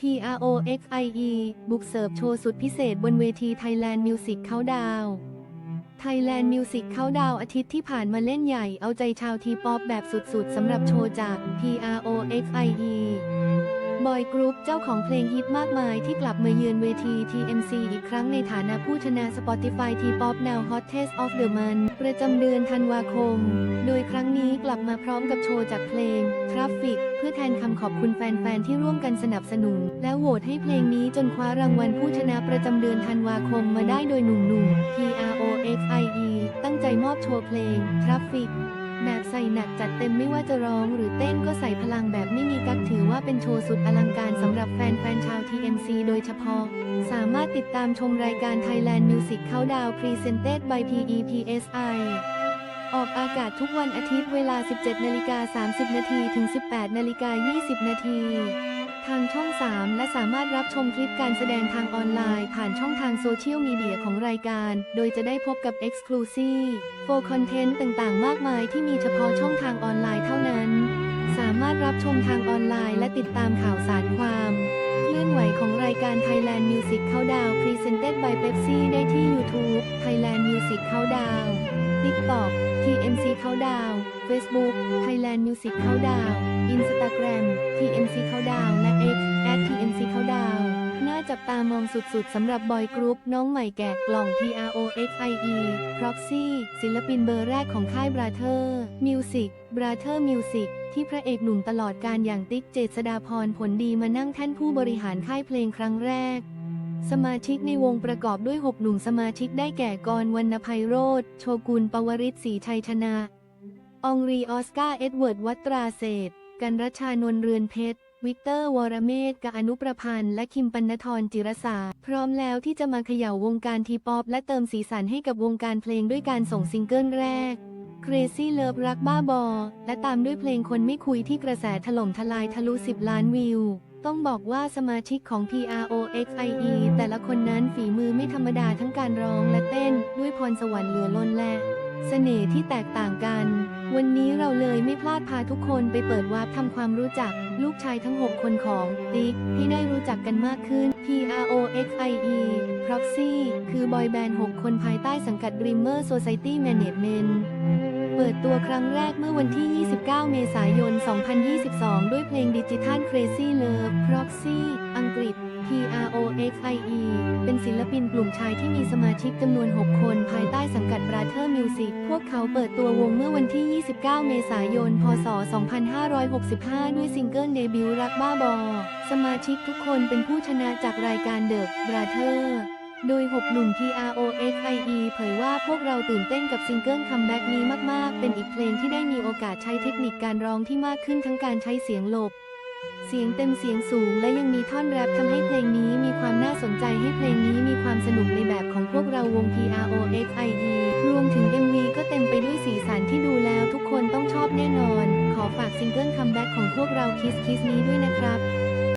PROXIE บุกเสิร์ฟโชว์สุดพิเศษบนเวที Thailand Music Countdown Thailand Music Countdown อาทิตย์ที่ผ่านมาเล่นใหญ่เอาใจชาวทีป๊อปแบบสุดๆสำหรับโชว์จาก PROXIE บอยกรุ๊ปเจ้าของเพลงฮิตมากมายที่กลับมาเยือนเวที TMC อีกครั้งในฐานะผู้ชนะ Spotify T-pop Now Hottest of the Month ประจำเดือนธันวาคม โดยครั้งนี้กลับมาพร้อมกับโชว์จากเพลง Traffic เพื่อแทนคำขอบคุณแฟน ๆ ที่ร่วมกันสนับสนุน และโหวตให้เพลงนี้จนคว้ารางวัลผู้ชนะประจำเดือนธันวาคมมาได้โดยหนุ่มๆ PROXIE ตั้งใจมอบโชว์เพลง Traffic แบบใส่หนักจัดเต็มไม่ว่าจะร้องหรือเต้นก็ใส่พลังแบบไม่มีกักถือว่าเป็นโชว์สุดอลังการสำหรับแฟนๆชาว TMC โดยเฉพาะ สามารถติดตามชมรายการ Thailand Music Countdown Presented by PEPSI ออกอากาศทุกวันอาทิตย์เวลา 17นาฬิกา30นาทีถึง 18นาฬิกา20นาที ทางช่อง 3 และสามารถรับชมคลิปการแสดงทางออนไลน์ ผ่านช่องทางโซเชียลมีเดียของรายการ โดยจะได้พบกับ Exclusive โฟคอนเทนต์ต่างๆ มากมายที่มีเฉพาะช่องทางออนไลน์เท่านั้น สามารถรับชมทางออนไลน์ และติดตามข่าวสารความเคลื่อนไหวของรายการ Thailand Music Countdown Presented by Pepsi ได้ที่ YouTube Thailand Music Countdown TikTok TMC Countdown Facebook Thailand Music Countdown Instagram TMC Countdown และ X @TMC Countdown น่าจับตามองสุดๆสำหรับบอยกรุ๊ปน้องใหม่แกะกล่อง PROXIE Proxy ศิลปินเบอร์แรกของค่าย Brother Music Brother Music ที่พระเอกหนุ่มตลอดการอย่างติ๊กเจษดาพรผลดีมานั่งแท่นผู้บริหารค่ายเพลงครั้งแรก สมาชิกในวงประกอบด้วย 6 หนุ่มสมาชิกได้แก่กรวรรณภัยโรธโชกุลปวริศศรีชัยชนะ องรีออสการ์เอ็ดเวิร์ด วัตราเศษกันรัชานน์เรือนเพชร วิกเตอร์ วรเมธกบอนุประพันธ์ และคิมปันธรจิรศาพร้อมแล้วที่จะมาเขย่าวงการทีป๊อปและเติมสีสันให้กับวงการเพลงด้วยการส่งซิงเกิลแรก Crazy Love รักบ้าบอ และตามด้วยเพลงคนไม่คุยที่กระแสถล่มทลายทะลุ 10 ล้านวิว ต้องบอกว่าสมาชิกของ PROXIE แต่ละคนนั้นฝีมือไม่ธรรมดาทั้งการร้องและเต้น ด้วยพรสวรรค์เหลือล้นและเสน่ห์ที่แตกต่างกัน วันนี้เราเลยไม่พลาดพาทุกคนไปเปิดวาร์ปทำความรู้จัก ลูกชายทั้ง 6 คนของติ๊กให้ได้รู้จักกันมากขึ้น PROXIE Proxy คือบอยแบนด์ 6 คนภายใต้สังกัด Dreamer Society Management เปิดตัวครั้งแรกเมื่อวันที่ 29 เมษายน 2022 ด้วยเพลงดิจิทัล Crazy Love Proxy อังกฤษ PROXIE เป็นศิลปินกลุ่มชายที่มีสมาชิกจำนวน 6 คนภายใต้สังกัด Brother Music พวกเขาเปิดตัววงเมื่อวันที่ 29 เมษายน พศ 2565 ด้วยซิงเกิลเดบิวต์รักบ้าบอ สมาชิกทุกคนเป็นผู้ชนะจากรายการ The Brother โดย 6 หนุ่ม PROXIE เผยว่าพวกเราตื่นเต้นกับซิงเกิลคัมแบ็กนี้มาก ๆ เป็นอีกเพลงที่ได้มีโอกาสใช้เทคนิคการร้องที่มากขึ้นทั้งการใช้เสียงหลบ เสียงเต็มเสียงสูงและยังมีท่อนแรปทำให้เพลงนี้มีความน่าสนใจให้เพลงนี้มีความสนุกในแบบของพวกเราวง PROXIE รวมถึง MV ก็เต็มไปด้วยสีสันที่ดูแล้วทุกคนต้องชอบแน่นอน ขอฝากซิงเกิลคัมแบ็กของพวกเราคิสคิสนี้ด้วยนะครับ